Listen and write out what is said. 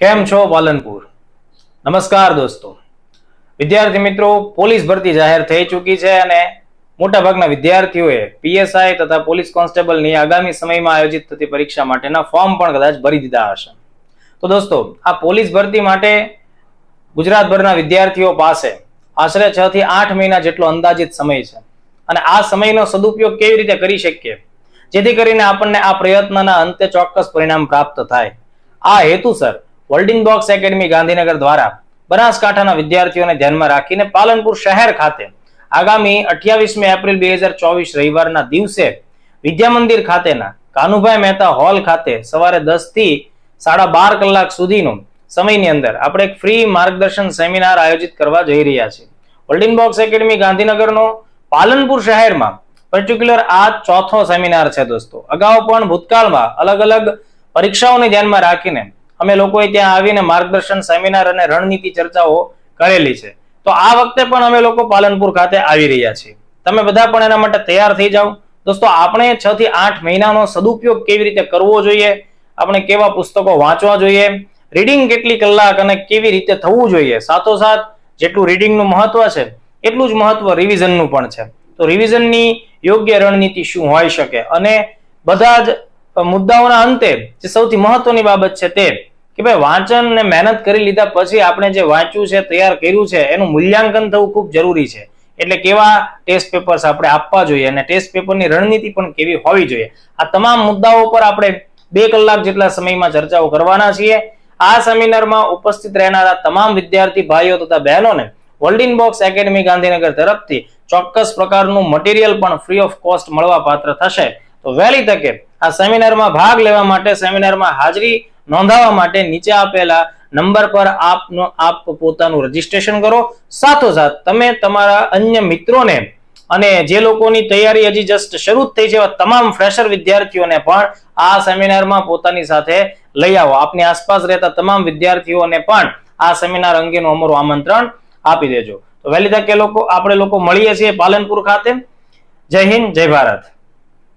કેમ છો પાલનપુર? નમસ્કાર દોસ્તો. વિદ્યાર્થી મિત્રો, પોલીસ ભરતી જાહેર થઈ ચૂકી છે અને મોટાભાગના વિદ્યાર્થીઓએ પીએસઆઈ તથા પોલીસ કોન્સ્ટેબલની આગામી સમયમાં આયોજિત થતી પરીક્ષા માટેના ફોર્મ પણ કદાચ ભરી દીધા હશે. તો દોસ્તો, આ પોલીસ ભરતી માટે ગુજરાતભરના વિદ્યાર્થીઓ પાસે આશરે છ થી આઠ મહિના જેટલો અંદાજિત સમય છે. અને આ સમયનો સદુપયોગ કેવી રીતે કરી શકીએ? જેથી કરીને આપણને આ પ્રયત્નના અંતે ચોક્કસ પરિણામ પ્રાપ્ત થાય. આ હેતુસર વર્લ્ડિંગ બોક્સ એકેડમી ગાંધીનગર દ્વારા બનાસકાંઠાના વિદ્યાર્થીઓને ધ્યાનમાં રાખીને પાલનપુર શહેર ખાતે આગામી અઠ્યાવીસમી એપ્રિલ બે હજાર ચોવીસ રવિવારના દિવસે વિદ્યા મંદિર ખાતેના કાનુભાઈ મહેતા હોલ ખાતે સવારે દસથી સાડા બાર કલાક સુધીનો સમયની અંદર આપણે એક ફ્રી માર્ગદર્શન સેમિનાર આયોજિત કરવા જઈ રહ્યા છીએ. હોલ્ડિંગ બોક્સ એકેડમી ગાંધીનગરનો પાલનપુર શહેરમાં પર્ટિક્યુલર આ ચોથો સેમિનાર છે દોસ્તો. અગાઉ પણ ભૂતકાળમાં અલગ અલગ પરીક્ષાઓને ધ્યાનમાં રાખીને અમે લોકોએ ત્યાં આવીને માર્ગદર્શન, સેમિનાર અને રણનીતિ ચર્ચાઓ કરેલી છે. તો આ વખતે પણ અમે લોકો પાલનપુર ખાતે આવી રહ્યા છીએ. તમે બધા પણ એના માટે તૈયાર થઈ જાઓ. દોસ્તો, આપણે છ થી આઠ મહિનાનો સદુપયોગ કેવી રીતે કરવો જોઈએ? આપણે કેવા પુસ્તકો વાંચવા જોઈએ? રીડિંગ કેટલી કલાક અને કેવી રીતે થવું જોઈએ? સાથોસાથ જેટલું રીડિંગનું મહત્વ છે, એટલું જ મહત્વ રિવિઝનનું પણ છે. તો રિવિઝનની યોગ્ય રણનીતિ શું હોઈ શકે? અને બધા જ મુદ્દાઓના અંતે જે સૌથી મહત્વની બાબત છે તે કે ભાઈ વાંચન ને મહેનત કરી લીધા પછી આપણે જે વાંચ્યું છે, તૈયાર કર્યું છે, એનું મૂલ્યાંકન થવું ખૂબ જરૂરી છે. એટલે કેવા ટેસ્ટ પેપર્સ આપણે આપવા જોઈએ અને ટેસ્ટ પેપરની રણનીતિ પણ કેવી હોવી જોઈએ. આ તમામ મુદ્દાઓ પર આપણે બે કલાક જેટલા સમયમાં ચર્ચાઓ કરવાના છીએ. આ સેમિનારમાં ઉપસ્થિત રહેનારા તમામ વિદ્યાર્થી ભાઈઓ તથા બહેનોને વર્લ્ડિંગ બોક્સ એકેડમી ગાંધીનગર તરફથી ચોક્કસ પ્રકારનું મટીરિયલ પણ ફ્રી ઓફ કોસ્ટ મળવા પાત્ર થશે. તો વહેલી તકે આ સેમિનારમાં ભાગ લેવા માટે સેમિનારમાં હાજરી નોંધાવવા માટે નીચે આપેલા નંબર પર આપનો આપ પોતાનું રજીસ્ટ્રેશન કરો. સાથોસાથ તમે તમારા અન્ય મિત્રોને અને જે લોકોની તૈયારી હજી જસ્ટ શરૂ થઈ છે એવા તમામ ફ્રેશર વિદ્યાર્થીઓને પણ આ સેમિનારમાં પોતાની સાથે લઈ આવો. આપની આસપાસ રહેતા તમામ વિદ્યાર્થીઓને પણ આ સેમિનાર અંગેનું અમારું આમંત્રણ આપી દેજો. તો વહેલી તકે લોકો, આપણે લોકો મળીએ છીએ પાલનપુર ખાતે. જય હિન્દ, જય ભારત.